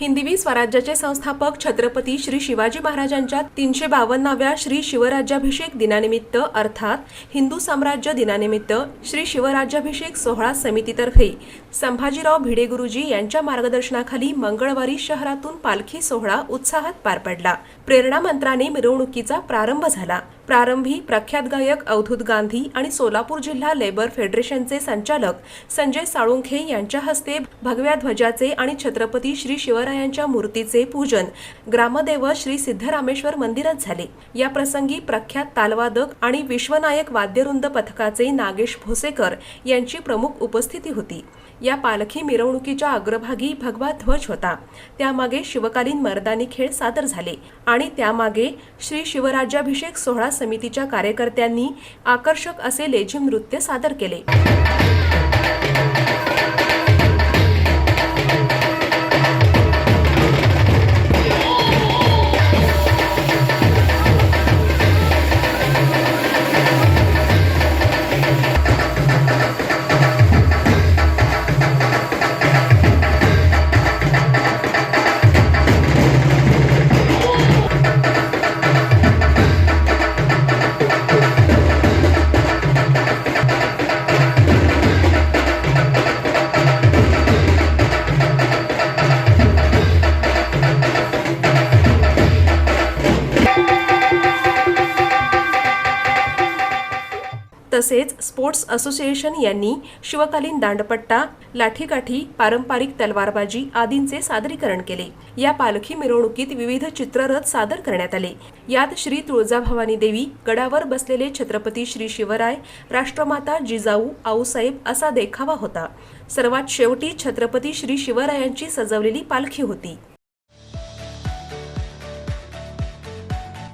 हिंदवी स्वराज्याचे संस्थापक छत्रपती श्री शिवाजी महाराजांच्या तीनशे बावन्नाव्या श्री शिवराज्याभिषेक दिनानिमित्त अर्थात हिंदू साम्राज्य दिनानिमित्त श्री शिवराज्याभिषेक सोहळा समितीतर्फे संभाजीराव भिडे गुरुजी यांच्या मार्गदर्शनाखाली मंगळवारी शहरातून पालखी सोहळा उत्साहात पार पडला. प्रेरणा मंत्राने मिरवणुकीचा प्रारंभ झाला. प्रारंभी प्रख्यात गायक अवधूत गांधी आणि सोलापूर जिल्हा लेबर फेडरेशनचे संचालक संजय साळुंखे यांच्या हस्ते भगव्या ध्वजाचे आणि छत्रपती श्री शिवरायांच्या मूर्तीचे पूजन ग्रामदेव श्री सिद्धरामेश्वर मंदिरात झाले. या प्रसंगी प्रख्यात तालवादक आणि विश्वनायक वाद्यरुंद पथकाचे नागेश भोसेकर यांची प्रमुख उपस्थिती होती. या पालखी मिरवणुकीच्या अग्रभागी भगवा ध्वज होता. त्यामागे शिवकालीन मर्दानी खेळ सादर झाले आणि त्यामागे श्री शिवराज्याभिषेक सोहळा समितीच्या कार्यकर्त्यांनी आकर्षक असे लेझिम नृत्य सादर केले. तसेच स्पोर्ट्स असोसिएशन यांनी शिवकालीन दांडपट्टा लाठीकाठी पारंपरिक तलवारबाजी आदींचे सादरीकरण केले. या पालखी मिरवणुकीत विविध चित्ररथ सादर करण्यात आले. यात श्री तुळजाभवानी देवी गडावर बसलेले छत्रपती श्री शिवराय राष्ट्रमाता जिजाऊ आऊसाहेब असा देखावा होता. सर्वात शेवटी छत्रपती श्री शिवरायांची सजवलेली पालखी होती.